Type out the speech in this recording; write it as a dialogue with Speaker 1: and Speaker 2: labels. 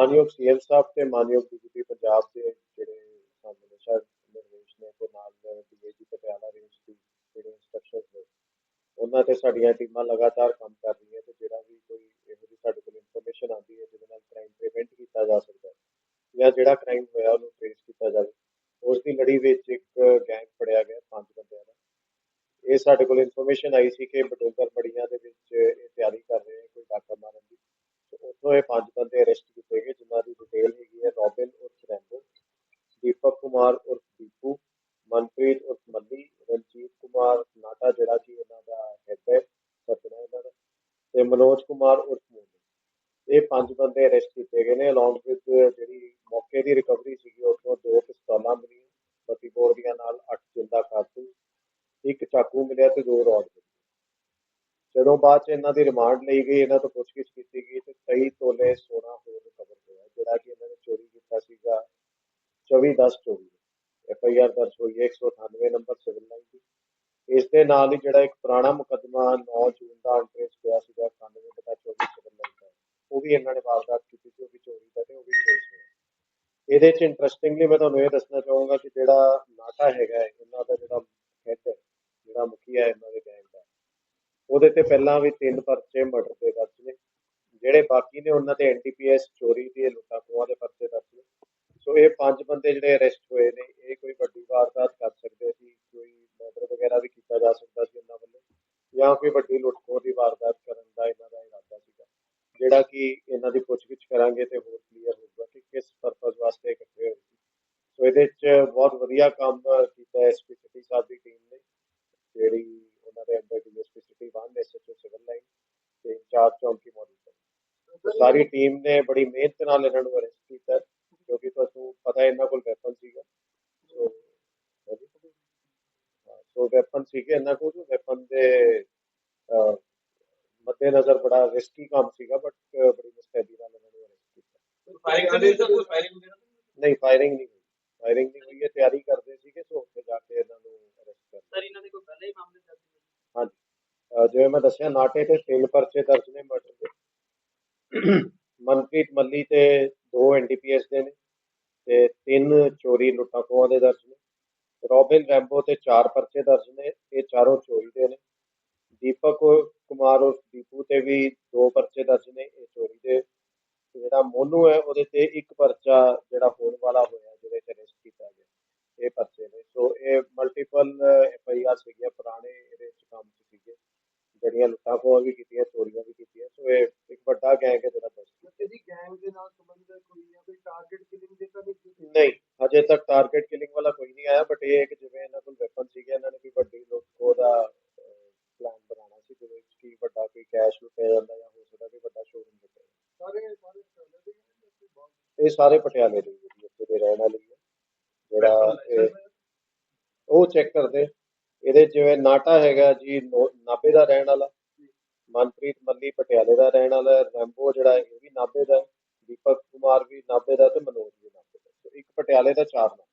Speaker 1: ਮਾਨਯੋਗ ਸੀਐਮ ਸਾਹਿਬ ਤੇ ਮਾਨਯੋਗ ਡੀਜੀਪੀ ਪੰਜਾਬ ਦੇ ਜਿਹੜੇ ਸਾਨੂੰ ਨਸ਼ਾ ਨਿਰਦੇਸ਼ ਨੇ ਤੇ ਨਾਲ ਡੀਏਜੀ ਪਟਿਆਲਾ ਰੇਂਜ ਦੀ ਜਿਹੜੇ ਇੰਸਟਰਕਸ਼ਨਸ ਨੇ, ਉਹਨਾਂ ਤੇ ਸਾਡੀਆਂ ਟੀਮਾਂ ਲਗਾਤਾਰ ਕੰਮ ਕਰ ਰਹੀਆਂ ਤੇ ਜਿਹੜਾ ਵੀ ਕੋਈ ਇਹੋ ਜਿਹੀ ਸਾਡੇ ਕੋਲ ਇਨਫੋਰਮੇਸ਼ਨ ਆਉਂਦੀ ਹੈ ਜਿਹਦੇ ਨਾਲ ਕ੍ਰਾਈਮ ਪ੍ਰੀਵੈਂਟ ਕੀਤਾ ਜਾ ਸਕਦਾ ਹੈ ਜਾਂ ਜਿਹੜਾ ਕ੍ਰਾਈਮ ਹੋਇਆ ਉਹਨੂੰ ਟ੍ਰੇਸ ਕੀਤਾ ਜਾਵੇ ਉਸ ਦੀ ਲੜੀ ਵਿੱਚ ਇੱਕ ਗੈਂਗ ਫੜਿਆ ਗਿਆ ਪੰਜ ਬੰਦਿਆਂ ਦਾ। ਇਹ ਸਾਡੇ ਕੋਲ ਇਨਫੋਰਮੇਸ਼ਨ ਆਈ ਸੀ ਕਿ ਬਡੋਗਰ ਬੜੀਆਂ ਦੇ ਵਿੱਚ ਇਹ ਤਿਆਰੀ ਕਰ ਰਹੇ ਕੋਈ ਡਾਕਾ ਮਾਰਨ ਦੀ। ਤੇ ਉੱਥੋਂ ਇਹ ਪੰਜ ਬੰਦੇ ਅਰੈਸਟ ਕੀਤੇ ਗਏ ਜਿਨ੍ਹਾਂ ਦੀ ਡਿਟੇਲ ਹੈਗੀ ਹੈ ਰੋਬਿਨ ਉਰਫ ਰੈਂਬੋ ਦੀਪਕ ਕੁਮਾਰ ਉਰਫ ਦੀਪੂ, ਮਨਪ੍ਰੀਤ ਉਰਫ ਮੱਲੀ, ਰਣਜੀਤ ਕੁਮਾਰ ਨਾਟਾ ਜਿਹੜਾ ਕਿ ਇਹਨਾਂ ਦਾ ਹੈਡ ਹੈ, ਸੱਜਣਾ ਇਹਨਾਂ ਦਾ, ਤੇ ਮਨੋਜ ਕੁਮਾਰ ਉਰਫ ਮੋਨੂ। ਇਹ ਪੰਜ ਬੰਦੇ ਅਰੈਸਟ ਕੀਤੇ ਗਏ ਨੇ ਅਲੋਂਗ ਵਿਦ ਜਿਹੜੀ ਮੌਕੇ ਦੀ ਰਿਕਵਰੀ ਸੀਗੀ, ਉੱਥੋਂ ਦੋ ਪਿਸਤੌਲਾਂ ਮਿਲੀਆਂ 32 ਬੋਰ ਦੀਆਂ ਨਾਲ 8 ਜਿੰਦਾ ਕਾਰਤੂਸ ਇੱਕ ਚਾਕੂ ਮਿਲਿਆ ਤੇ ਦੋ ਰੌਡ ਜਦੋਂ ਬਾਅਦ ਚ ਇਹਨਾਂ ਦੀ ਰਿਮਾਂਡ ਲਈ ਗਈ, ਇਹਨਾਂ ਤੋਂ ਪੁੱਛਗਿੱਛ ਕੀਤੀ ਗਈ ਤੇ 23 ਤੋਲੇ ਸੋਨਾ ਹੋਰ ਰਿਕਵਰ ਹੋਇਆ ਜਿਹੜਾ ਕਿ ਇਹਨਾਂ ਨੇ ਚੋਰੀ ਕੀਤਾ ਸੀਗਾ 24 10 24 ਐਫ ਆਈ ਆਰ ਦਰਜ ਹੋਈ ਹੈ 198 ਨੰਬਰ ਸਿਵਲ ਲਾਈਨ ਦੀ। ਇਸ ਦੇ ਨਾਲ ਹੀ ਜਿਹੜਾ ਇੱਕ ਪੁਰਾਣਾ ਮੁਕੱਦਮਾ 9 ਜੂਨ ਦਾ ਅੰਟਰੇਸ ਪਿਆ ਸੀਗਾ 91 ਬਟਾ 24 ਸਿਵਲ ਲਾਈਨ ਦਾ। ਉਹ ਵੀ ਇਹਨਾਂ ਨੇ ਵਾਰਦਾਤ ਕੀਤੀ ਸੀ, ਉਹ ਵੀ ਚੋਰੀ ਦਾ ਤੇ ਉਹ ਵੀ ਕੇਸ ਹੋਇਆ। ਇਹਦੇ ਚ ਇੰਟਰਸਟਿੰਗਲੀ ਮੈਂ ਤੁਹਾਨੂੰ ਇਹ ਦੱਸਣਾ ਚਾਹੂੰਗਾ ਕਿ ਜਿਹੜਾ ਨਾਟਾ ਹੈਗਾ ਇਹਨਾਂ ਦਾ ਜਿਹੜਾ ਹੈਡ ਜਿਹੜਾ ਮੁਖੀਆ ਇਹਨਾਂ ਦੇ ਗੈਂਗ ਦਾ, ਉਹਦੇ ਤੇ ਪਹਿਲਾਂ ਵੀ ਤਿੰਨ ਪਰਚੇ ਮਰਡਰ ਦੇ ਦਰਜ ਨੇ। ਜਿਹੜੇ ਬਾਕੀ ਨੇ, ਉਹਨਾਂ ਤੇ ਐਨਟੀਪੀਐਸ ਚੋਰੀ ਦੀ ਲੁੱਟਾਂ ਖੋਹਾਂ ਦੇ ਪਰਚੇ ਦਰਜ ਸੋ ਇਹ ਪੰਜ ਬੰਦੇ ਜਿਹੜੇ ਅਰੈਸਟ ਹੋਏ ਨੇ, ਇਹ ਕੋਈ ਵੱਡੀ ਵਾਰਦਾਤ ਕਰ ਸਕਦੇ ਸੀ, ਕੋਈ ਮਰਡਰ ਵਗੈਰਾ ਵੀ ਕੀਤਾ ਜਾ ਸਕਦਾ ਸੀ ਉਹਨਾਂ ਵੱਲੋਂ, ਜਾਂ ਕੋਈ ਵੱਡੀ ਲੁੱਟ ਦੀ ਵਾਰਦਾਤ ਕਰਨ ਦਾ ਇਹਨਾਂ ਦਾ ਇਰਾਦਾ ਸੀਗਾ। ਜਿਹੜਾ ਕਿ ਇਹਨਾਂ ਦੀ ਪੁੱਛਗਿੱਛ ਕਰਾਂਗੇ ਤੇ ਹੋਰ ਕਲੀਅਰ ਹੋਊਗਾ ਕਿ ਕਿਸ ਪਰਪਸ ਵਾਸਤੇ ਇਕੱਠੇ ਹੋਏ ਸੀ। ਸੋ ਇਹਦੇ ਚ ਬਹੁਤ ਵਧੀਆ ਕੰਮ ਕੀਤਾ ਐਸਪੀ ਸਿਟੀ ਸਾਹਿਬ ਦੀ ਟੀਮ ਨੇ, ਜਿਹੜੀ ਉਹਨਾਂ ਦੇ under DSP city 1 SHO civil line ਤੇ ਚਾਰ ਚੌਂਕੀ ਮੌਜੂਦ ਸਾਰੀ ਟੀਮ ਨੇ ਬੜੀ ਮਿਹਨਤ ਨਾਲ ਇਹਨਾਂ ਨੂੰ ਅਰੈਸਟ ਕੀਤਾ। ਹੈ ਇਹਨਾਂ ਕੋਲ ਵੈਪਨ ਸੀਗਾ। ਸੋ ਸੋ ਵੈਪਨ ਸੀਗੇ। ਇਹਨਾਂ ਕੋਲ। ਵੈਪਨ ਦੇ ਮੱਦੇ ਨਜ਼ਰ ਬੜਾ ਰਿਸਕੀ ਕੰਮ ਸੀਗਾ ਬਟ ਬੜੀ ਮੁਸਤੈਦੀ ਨਾਲ ਇਹਨਾਂ ਨੂੰ ਅਰੈਸਟ ਕੀਤਾ।
Speaker 2: ਫਾਇਰਿੰਗ ਕਰਦੇ ਤਾਂ ਕੋਈ ਫਾਇਰਿੰਗ ਵਗੈਰਾ
Speaker 1: ਨਹੀਂ ਫਾਇਰਿੰਗ ਨਹੀਂ ਫਾਇਰਿੰਗ ਨਹੀਂ ਹੋਈ। ਹੈ ਤਿਆਰੀ ਕਰਦੇ ਸੀਗੇ ਸੋ ਉੱਥੇ ਜਾ ਕੇ ਇਹਨਾਂ ਨੂੰ ਅਰੈਸਟ ਕਰ
Speaker 2: ਸਰ ਇਹਨਾਂ ਦੇ ਕੋਈ ਪਹਿਲੇ ਹੀ ਮਾਮਲੇ ਦਰਜ
Speaker 1: ਹਾਂਜੀ। ਜਿਵੇਂ ਮੈਂ ਦੱਸਿਆ ਨਾਟੇ ਤੇ ਤਿੰਨ ਪਰਚੇ ਦਰਜ ਨੇ ਮਰਡਰ ਦੇ। ਮਨਪ੍ਰੀਤ ਮੱਲੀ ਤੇ ਦੋ ਐਨਡੀਪੀਐਸ ਦੇ ਨੇ। ਤੇ ਤਿੰਨ ਚੋਰੀ ਲੁੱਟਾਂ ਖੋਹਾਂ ਦੇ ਦਰਜ ਨੇ। ਰੋਬਿਨ ਰੈਂਬੋ ਤੇ ਚਾਰ ਪਰਚੇ ਦਰਜ ਨੇ, ਇਹ ਚਾਰੋਂ ਚੋਰੀ ਦੇ ਨੇ। ਦੀਪਕ ਕੁਮਾਰ ਉਰਫ ਦੀਪੂ ਤੇ ਵੀ ਦੋ ਪਰਚੇ ਦਰਜ ਨੇ, ਇਹ ਚੋਰੀ ਦੇ। ਜਿਹੜਾ ਮੋਨੂ ਹੈ, ਉਹਦੇ ਤੇ ਇੱਕ ਪਰਚਾ ਜਿਹੜਾ ਹੋਣ ਵਾਲਾ ਹੋਇਆ, ਜਿਹਦੇ ਤੇ ਅਰੈਸਟ ਕੀਤਾ ਗਿਆ। ਇਹ ਪਰਚੇ ਨੇ। ਸੋ ਇਹ ਮਲਟੀਪਲ ਐਫ ਆਈ ਆਰ ਸੀਗੇ, ਪੁਰਾਣੇ ਇਹਦੇ ਵਿੱਚ ਕੰਮ ਸੀਗੇ। ਜਿਹੜੀਆਂ ਲੁੱਟਾਂ ਖੋਹਾਂ ਵੀ ਕੀਤੀਆਂ, ਚੋਰੀਆਂ ਵੀ ਕੀਤੀਆਂ। ਸੋ ਇਹ ਇੱਕ ਵੱਡਾ ਗੈਂਗ ਹੈ ਜਿਹੜਾ ਬਸ
Speaker 3: ਇਹਦੀ ਗੈਂਗ ਦੇ ਨਾਲ ਸੰਬੰਧ ਕੋਈ ਜਾਂ ਕੋਈ ਟਾਰਗੇਟ ਕਿਲਿੰਗ ਦੇ ਤਾਂ ਨਹੀਂ ਕੀਤੀ?
Speaker 1: ਨਹੀਂ ਹਜੇ ਤੱਕ ਟਾਰਗੇਟ ਕਿਲਿੰਗ ਵਾਲਾ ਕੋਈ ਨਹੀਂ ਆਇਆ ਬਟ ਇਹ ਹੈ ਕਿ ਜਿਵੇਂ ਇਹਨਾਂ ਕੋਲ ਵੈਪਨ ਸੀਗੇ ਇਹਨਾਂ ਨੇ ਕੋਈ ਵੱਡੀ ਲੁੱਟ ਖੋਹ ਦਾ ਪਲਾਨ ਬਣਾਉਣਾ ਸੀ ਜਿਹਦੇ ਵਿੱਚ ਕੀ ਵੱਡਾ ਕੋਈ ਕੈਸ਼ ਲੁੱਟਿਆ ਜਾਂਦਾ ਜਾਂ ਹੋ ਸਕਦਾ ਕੋਈ ਵੱਡਾ ਸ਼ੋਰੂਮ ਲੁੱਟਿਆ।
Speaker 3: ਸਾਰੇ ਸਾਰੇ?
Speaker 1: ਇਹ ਸਾਰੇ ਪਟਿਆਲੇ ਦੇ ਹੀ ਹੈ ਜੀ, ਇੱਥੇ ਦੇ ਰਹਿਣ ਵਾਲੇ ਜਿਹੜਾ ਉਹ ਚੈੱਕ ਕਰਦੇ। ਇਹਦੇ ਜਿਵੇਂ ਨਾਟਾ ਹੈਗਾ ਜੀ ਨੋ- ਨਾਭੇ ਦਾ ਰਹਿਣ ਵਾਲਾ ਮਨਪ੍ਰੀਤ ਮੱਲੀ ਪਟਿਆਲੇ ਦਾ ਰਹਿਣ ਵਾਲਾ ਰੈਂਬੋ ਜਿਹੜਾ ਇਹ ਵੀ ਨਾਭੇ ਦਾ ਦੀਪਕ ਕੁਮਾਰ ਵੀ ਨਾਭੇ ਦਾ ਤੇ ਮਨੋਜ ਵੀ ਨਾਭੇ ਦਾ। ਇੱਕ ਪਟਿਆਲੇ ਦਾ ਚਾਰ ਨਾਮ